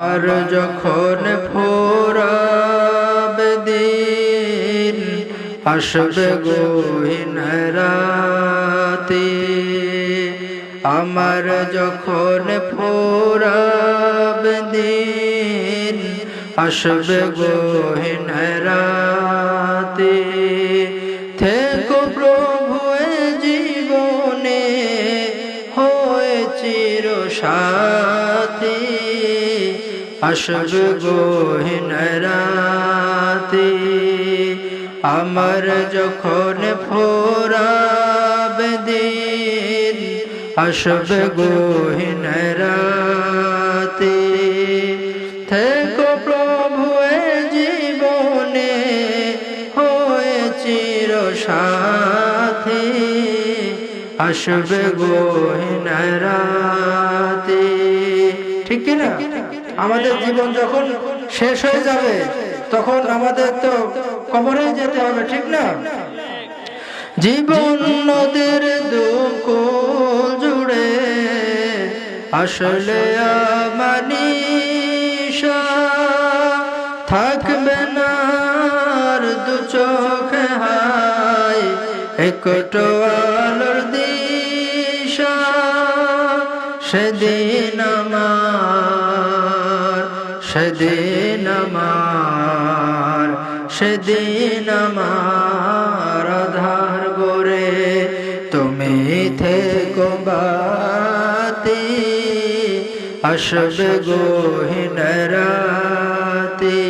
আর যখন ফোরাব দিন আসবে গহীন রাতে, আমার যখন ফোরাব দিন আসবে গহীন রাতে, থেকো প্রভু জীবনে, হয়ে চির সাথী আসবে গহীন রাতে আমার যখন ফোরাব দিন আসবে গহীন রাতে থেকো প্রভু জীবনে হয়ে চির সাথী। আসবে গহীন রাতে ঠিক না আমাদের জীবন যখন শেষ হয়ে যাবে, তখন আমাদের তো কবরে যেতে হবে, ঠিক না? জীবন নদীর দুঃখ জুড়ে, আসলে আমানিশা থাকবে না দু চোখে হাই একটো আলোর দিশা, সেদিন সেদিন আমার, সেদিন আধার গোরে তুমি থেকো বাতি, আসবে গহীন রাতে।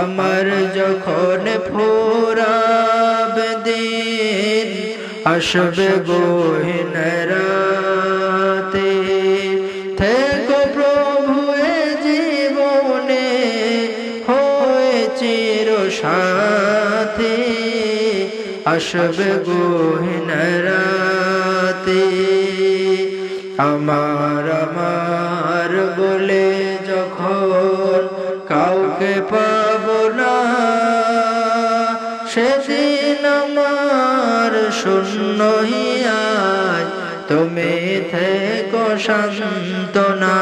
আমার যখন ফোরাব দিন, আসবে গহীন সাথী আসবে গহীন রাতে আমার আমার বলে যখন কাউকে পাব না, সেদিন আমার শূন্য হিয়ায় তুমি থেকো শান্তনা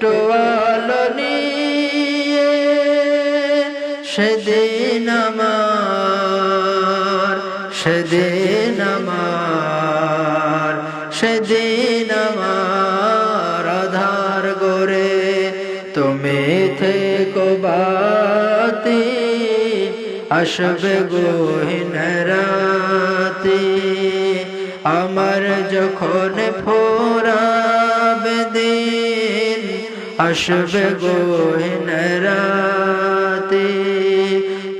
একটু আলো সেদিন আমার সেদিন আমার সেদিন আমার আধার গোরে তুমি থেকো বাতি, আসবে গহীন রাতে। আমার যখন ফোরাব দিন আসবে গহীন রাতে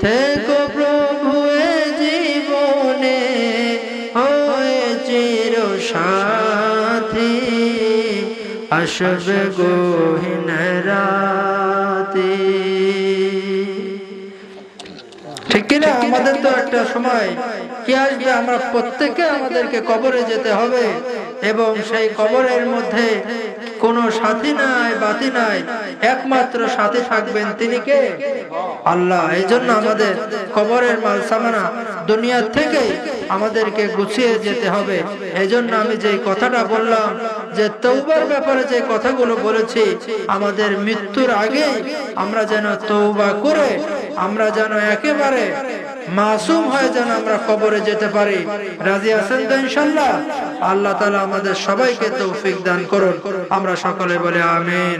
থেকো প্রভু এ জীবনে হয়ে চির সাথী। আসবে গহীন রাতে ঠিক কিনা? আমাদের তো একটা সময় কি আসবে? আমরা প্রত্যেকে আমাদেরকে কবরে যেতে হবে এবং সেই কবরের মধ্যে কোনো সাথী নাই, বাতি নাই, একমাত্র সাথী থাকবেন তিনি কে? আল্লাহ এই জন্য আমাদের কবরের মাল সামানা দুনিয়ার থেকে আমাদেরকে গুছিয়ে যেতে হবে। এই জন্য আমি যে কথাটা বললাম যে তৌবার ব্যাপারে যে কথাগুলো বলেছি, আমাদের মৃত্যুর আগে আমরা যেন তৌবা করে, আমরা যেন একেবারে মাসুম হয়ে যেন আমরা কবরে যেতে পারি। রাজি আছেন তো ইনশাল্লাহ আল্লাহ তালা আমাদের সবাইকে তৌফিক দান করুন। আমরা সকলে বলে আমিন।